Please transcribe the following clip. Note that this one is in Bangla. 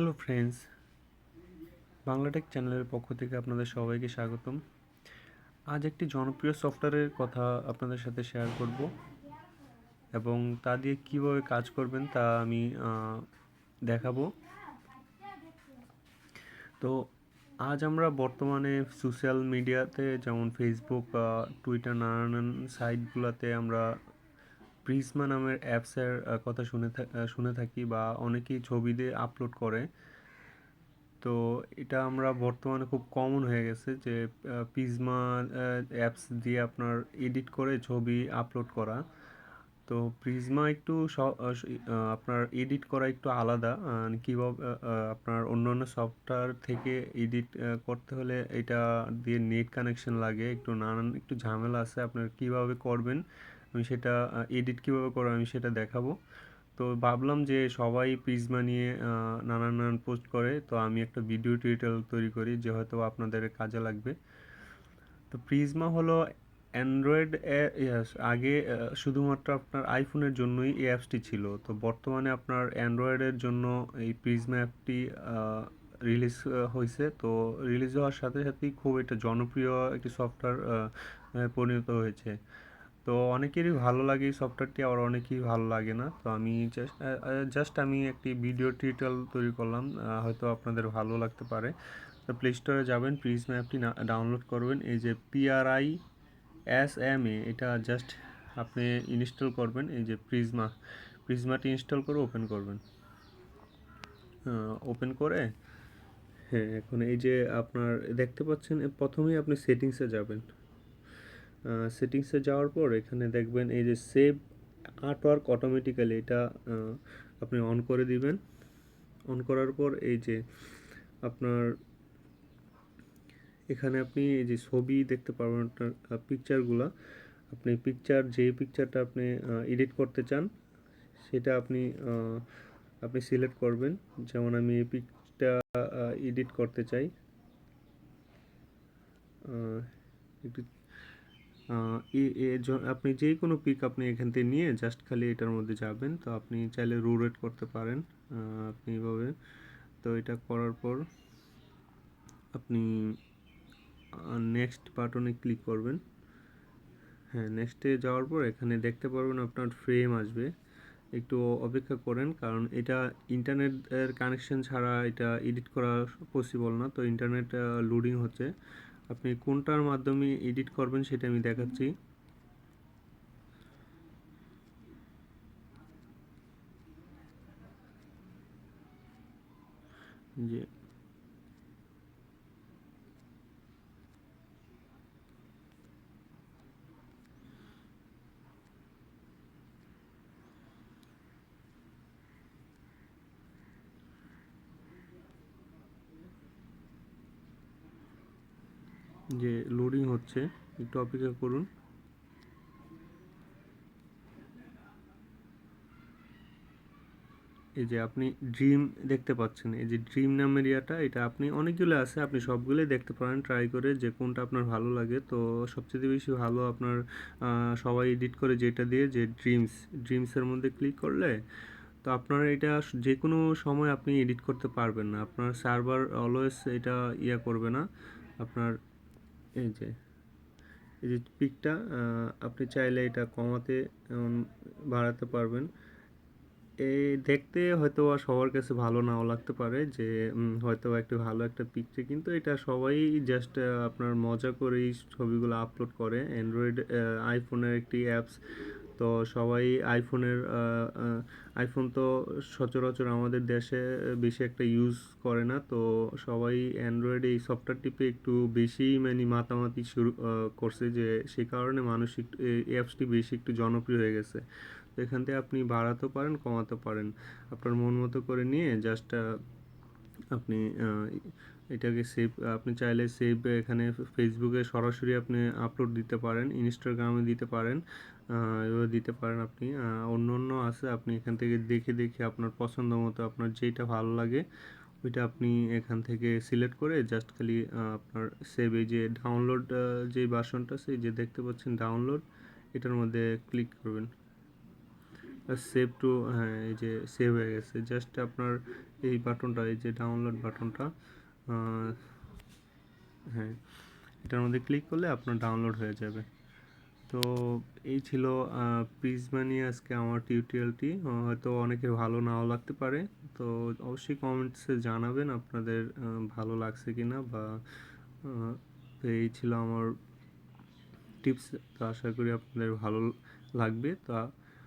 হ্যালো ফ্রেন্ডস বাংলাটেক চ্যানেলের পক্ষ থেকে আপনাদের সবাইকে স্বাগতম। আজ একটি জনপ্রিয় সফটওয়্যারের কথা আপনাদের সাথে শেয়ার করব এবং তা দিয়ে কীভাবে কাজ করবেন তা আমি দেখাবো। তো আজ আমরা বর্তমানে সোশ্যাল মিডিয়াতে যেমন ফেসবুক টুইটার নানান সাইটগুলোতে আমরা প্রিজমা নামের অ্যাপসের কথা শুনে শুনে থাকি বা অনেকেই ছবি দিয়ে আপলোড করে। তো এটা আমরা বর্তমানে খুব কমন হয়ে গেছে যে পিজমা অ্যাপস দিয়ে আপনার এডিট করে ছবি আপলোড করা। তো প্রিজমা একটু আপনার এডিট করা একটু আলাদা। কীভাবে আপনার অন্য অন্য সফটওয়্যার থেকে এডিট করতে হলে এটা দিয়ে নেট কানেকশন লাগে, একটু নানান, একটু ঝামেলা আছে, আপনার কীভাবে করবেন? আমি সেটা এডিট কীভাবে করবেন আমি সেটা দেখাবো। তো ভাবলাম যে সবাই প্রিজমা নিয়ে নানান নানান পোস্ট করে, তো আমি একটা ভিডিও টিউটোরিয়াল তৈরি করি যে হয়তো আপনাদের কাজে লাগবে। তো প্রিজমা হলো অ্যান্ড্রয়েড আগে শুধুমাত্র আপনার আইফোনের জন্যই এই অ্যাপসটি ছিল। তো বর্তমানে আপনার অ্যান্ড্রয়েডের জন্য এই প্রিজমা অ্যাপটি রিলিজ হয়েছে তো রিলিজ হওয়ার সাথে সাথেই খুব একটা জনপ্রিয় একটি সফটওয়্যার পরিণত হয়েছে। তো অনেকেরই ভালো লাগে এই সফটওয়্যারটি, আবার অনেকেই ভালো লাগে না। তো আমি জাস্ট আমি একটি ভিডিও টিউটোরিয়াল তৈরি করলাম হয়তো আপনাদের ভালো লাগতে পারে। তো প্লে স্টোরে যাবেন প্রিজমা অ্যাপটি ডাউনলোড করবেন। এই যে পিআরআই এস এম এ এটা জাস্ট আপনি ইনস্টল করবেন, এই যে প্রিজমা প্রিজমাটি ইনস্টল করে ওপেন করবেন। ওপেন করে হ্যাঁ এখন এই যে আপনার, দেখতে পাচ্ছেন, প্রথমেই আপনি সেটিংসে যাবেন। সেটিংসে যাওয়ার পর এখানে দেখবেন এই যে সেভ আর্টওয়ার্ক অটোমেটিক্যালি এটা আপনি অন করে দিবেন। অন করার পর এই যে আপনার, এখানে আপনি এই যে ছবি দেখতে পারবেন আপনার পিকচারগুলো আপনি পিকচার যে পিকচারটা আপনি এডিট করতে চান, সেটা আপনি আপনি সিলেক্ট করবেন। যেমন আমি এই পিকটা এডিট করতে চাই। একটু আপনি যে কোনো পিক আপনি এখান থেকে নিয়ে জাস্ট খালি এটার মধ্যে যাবেন, তো আপনি চাইলে রোটেট করতে পারেন আপনি এইভাবে। তো এটা করার পর আপনি নেক্সট বাটনে ক্লিক করবেন। হ্যাঁ নেক্সটে যাওয়ার পর এখানে দেখতে পারবেন আপনার ফ্রেম আসবে। একটু অপেক্ষা করেন, কারণ এটা ইন্টারনেটের কানেকশন ছাড়া এটা এডিট করা পসিবল না, তো ইন্টারনেট লোডিং হচ্ছে। আপনি কোনটার মাধ্যমে এডিট করবেন সেটা আমি দেখাচ্ছি। যে যে লোডিং হচ্ছে একটু অপেক্ষা করুন। এই যে আপনি ড্রিম দেখতে পাচ্ছেন, এই যে ড্রিম নামের ইয়াটা, এটা আপনি অনেকগুলো আছে, আপনি সবগুলোই দেখতে পারেন ট্রাই করে যে কোনটা আপনার ভালো লাগে। তো সবচেয়ে বেশি ভালো আপনার সবাই এডিট করে যেটা দিয়ে যে ড্রিমস ড্রিমসের মধ্যে ক্লিক করলে, তো আপনার এটা যে কোনো সময় আপনি এডিট করতে পারবেন না। আপনার সার্ভার অলওয়েজ এটা ইয়া করবে না। আপনার এই যে এই যে পিকটা আপনি চাইলে এটা কমাতে বাড়াতে পারবেন। এই দেখতে হয়তো সবার কাছে ভালো নাও লাগতে পারে যে হয়তো একটু ভালো একটা পিকচার কিন্তু এটা সবাই জাস্ট আপনার মজা করে এই ছবিগুলো আপলোড করে। অ্যান্ড্রয়েড আইফোনের একটি অ্যাপস তো সবাই আইফোনের আইফোন তো সচরাচর আমাদের দেশে বেশি একটা ইউজ করে না। তো সবাই অ্যান্ড্রয়েড এই সফটওয়্যার টিপে একটু বেশি মানে মাতামাতি শুরু করছে যে সেই কারণে মানুষ একটু অ্যাপসটি বেশি একটু জনপ্রিয় হয়ে গেছে। তো এখান থেকে আপনি বাড়াতে পারেন কমাতে পারেন। আপনার মন মতো করে নিয়ে জাস্ট আপনি এটাকে সেভ আপনি চাইলে সেভ এখানে ফেসবুকে সরাসরি আপনি আপলোড দিতে পারেন ইনস্টাগ্রামে দিতে পারেন এভাবে দিতে পারেন আপনি। অন্য অন্য আছে, আপনি এখান থেকে দেখে দেখে আপনার পছন্দ মতো, আপনার যেটা ভালো লাগে, ওইটা আপনি এখান থেকে সিলেক্ট করে জাস্ট খালি আপনার সেভ এই যে ডাউনলোড যে বাসনটা এই যে দেখতে পাচ্ছেন ডাউনলোড এটার মধ্যে ক্লিক করবেন। সেভ টু হ্যাঁ এই যে সেভ হয়ে গেছে। জাস্ট আপনার এই বাটনটা এই যে ডাউনলোড বাটনটা হ্যাঁ এটার মধ্যে ক্লিক করলে আপনার ডাউনলোড হয়ে যাবে। তো এই ছিল প্রিজমা নিয়ে আজকে আমার টিউটোরিয়ালটি হয়তো অনেকে ভালো নাও লাগতে পারে। তো অবশ্যই কমেন্টসে জানাবেন আপনাদের ভালো লাগছে কি না বা এই ছিল আমার টিপস তো আশা করি আপনাদের ভালো লাগবে। তা